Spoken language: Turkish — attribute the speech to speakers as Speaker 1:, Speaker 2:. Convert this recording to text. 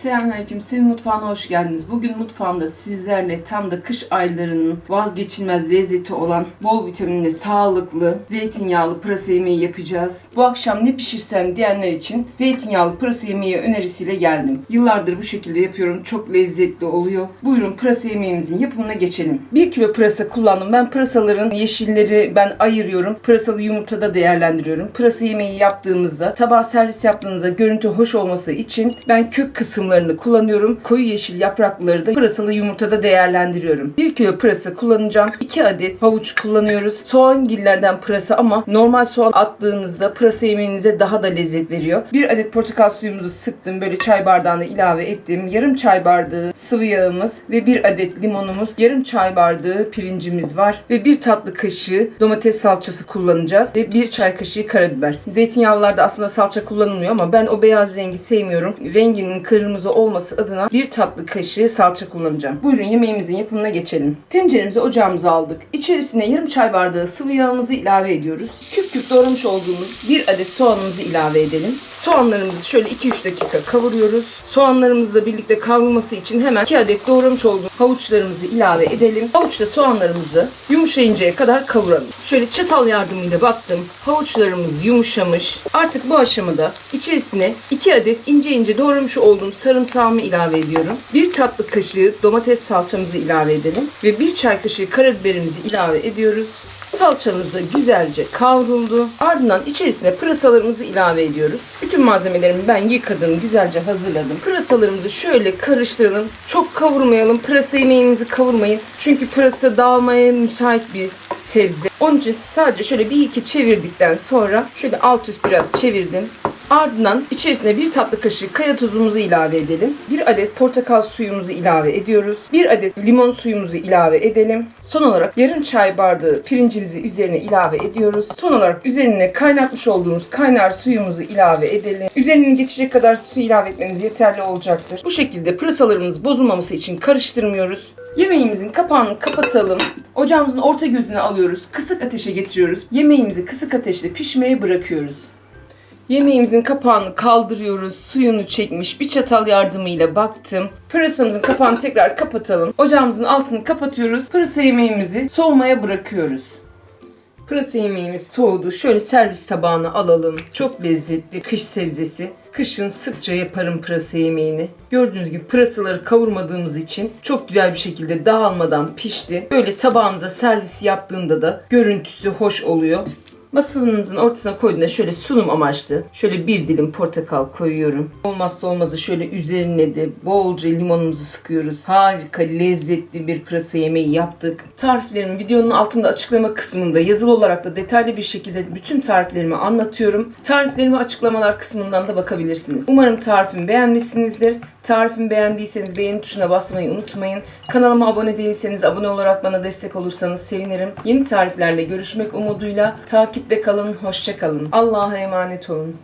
Speaker 1: Selamünaleyküm. Senin mutfağına hoş geldiniz. Bugün mutfağımda sizlerle tam da kış aylarının vazgeçilmez lezzeti olan bol vitaminli, sağlıklı, zeytinyağlı pırasa yemeği yapacağız. Bu akşam ne pişirsem diyenler için zeytinyağlı pırasa yemeği önerisiyle geldim. Yıllardır bu şekilde yapıyorum. Çok lezzetli oluyor. Buyurun pırasa yemeğimizin yapımına geçelim. 1 kilo pırasa kullandım. Ben pırasaların yeşilleri ben ayırıyorum. Pırasalı yumurtada değerlendiriyorum. Pırasa yemeği yaptığımızda tabağa servis yaptığınızda görüntü hoş olması için ben kök kısımlarını kullanıyorum. Koyu yeşil yaprakları da pırasalı yumurtada değerlendiriyorum. 1 kilo pırasa kullanacağım. 2 adet havuç kullanıyoruz. Soğan gillerden pırasa ama normal soğan attığınızda pırasa yemeğinize daha da lezzet veriyor. 1 adet portakal suyumuzu sıktım. Böyle çay bardağına ilave ettim. Yarım çay bardağı sıvı yağımız ve 1 adet limonumuz. Yarım çay bardağı pirincimiz var. Ve 1 tatlı kaşığı domates salçası kullanacağız. Ve 1 çay kaşığı karabiber. Zeytinyağlılarda aslında salça kullanılmıyor ama ben o beyaz rengi sevmiyorum. Renginin kırmızı olması adına 1 tatlı kaşığı salça kullanacağım. Buyurun yemeğimizin yapımına geçelim. Tenceremizi ocağımıza aldık. İçerisine yarım çay bardağı sıvı yağımızı ilave ediyoruz. Küp küp doğramış olduğumuz 1 adet soğanımızı ilave edelim. Soğanlarımızı şöyle 2-3 dakika kavuruyoruz. Soğanlarımızla birlikte kavrulması için hemen 2 adet doğramış olduğumuz havuçlarımızı ilave edelim. Havuçla soğanlarımızı yumuşayıncaya kadar kavuralım. Şöyle çatal yardımıyla baktım. Havuçlarımız yumuşamış. Artık bu aşamada içerisine 2 adet ince ince doğramış olduğum sarımsağımı ilave ediyorum. 1 tatlı kaşığı domates salçamızı ilave edelim. Ve 1 çay kaşığı karabiberimizi ilave ediyoruz. Salçamız da güzelce kavruldu. Ardından içerisine pırasalarımızı ilave ediyoruz. Bütün malzemelerimi ben yıkadım, güzelce hazırladım. Pırasalarımızı şöyle karıştıralım. Çok kavurmayalım. Pırasa yemeğinizi kavurmayın. Çünkü pırasa dağılmaya müsait bir sebze. Onun için sadece şöyle bir iki çevirdikten sonra şöyle alt üst biraz çevirdim. Ardından içerisine bir tatlı kaşığı kaya tuzumuzu ilave edelim. Bir adet portakal suyumuzu ilave ediyoruz. Bir adet limon suyumuzu ilave edelim. Son olarak yarım çay bardağı pirincimizi üzerine ilave ediyoruz. Son olarak üzerine kaynatmış olduğumuz kaynar suyumuzu ilave edelim. Üzerine geçecek kadar su ilave etmeniz yeterli olacaktır. Bu şekilde pırasalarımız bozulmaması için karıştırmıyoruz. Yemeğimizin kapağını kapatalım. Ocağımızın orta gözüne alıyoruz. Kısık ateşe getiriyoruz. Yemeğimizi kısık ateşte pişmeye bırakıyoruz. Yemeğimizin kapağını kaldırıyoruz. Suyunu çekmiş bir çatal yardımıyla baktım. Pırasamızın kapağını tekrar kapatalım. Ocağımızın altını kapatıyoruz. Pırasa yemeğimizi soğumaya bırakıyoruz. Pırasa yemeğimiz soğudu. Şöyle servis tabağına alalım. Çok lezzetli kış sebzesi. Kışın sıkça yaparım pırasa yemeğini. Gördüğünüz gibi pırasaları kavurmadığımız için çok güzel bir şekilde dağılmadan pişti. Böyle tabağınıza servis yaptığında da görüntüsü hoş oluyor. Masanızın ortasına koyduğunda şöyle sunum amaçlı şöyle bir dilim portakal koyuyorum. Olmazsa olmazı şöyle üzerine de bolca limonumuzu sıkıyoruz. Harika lezzetli bir pırasa yemeği yaptık. Tariflerimi videonun altında açıklama kısmında yazılı olarak da detaylı bir şekilde bütün tariflerimi anlatıyorum. Tariflerimi açıklamalar kısmından da bakabilirsiniz. Umarım tarifimi beğenmişsinizdir. Tarifimi beğendiyseniz beğeni tuşuna basmayı unutmayın. Kanalıma abone değilseniz abone olarak bana destek olursanız sevinirim. Yeni tariflerle görüşmek umuduyla takipte kalın, hoşça kalın. Allah'a emanet olun.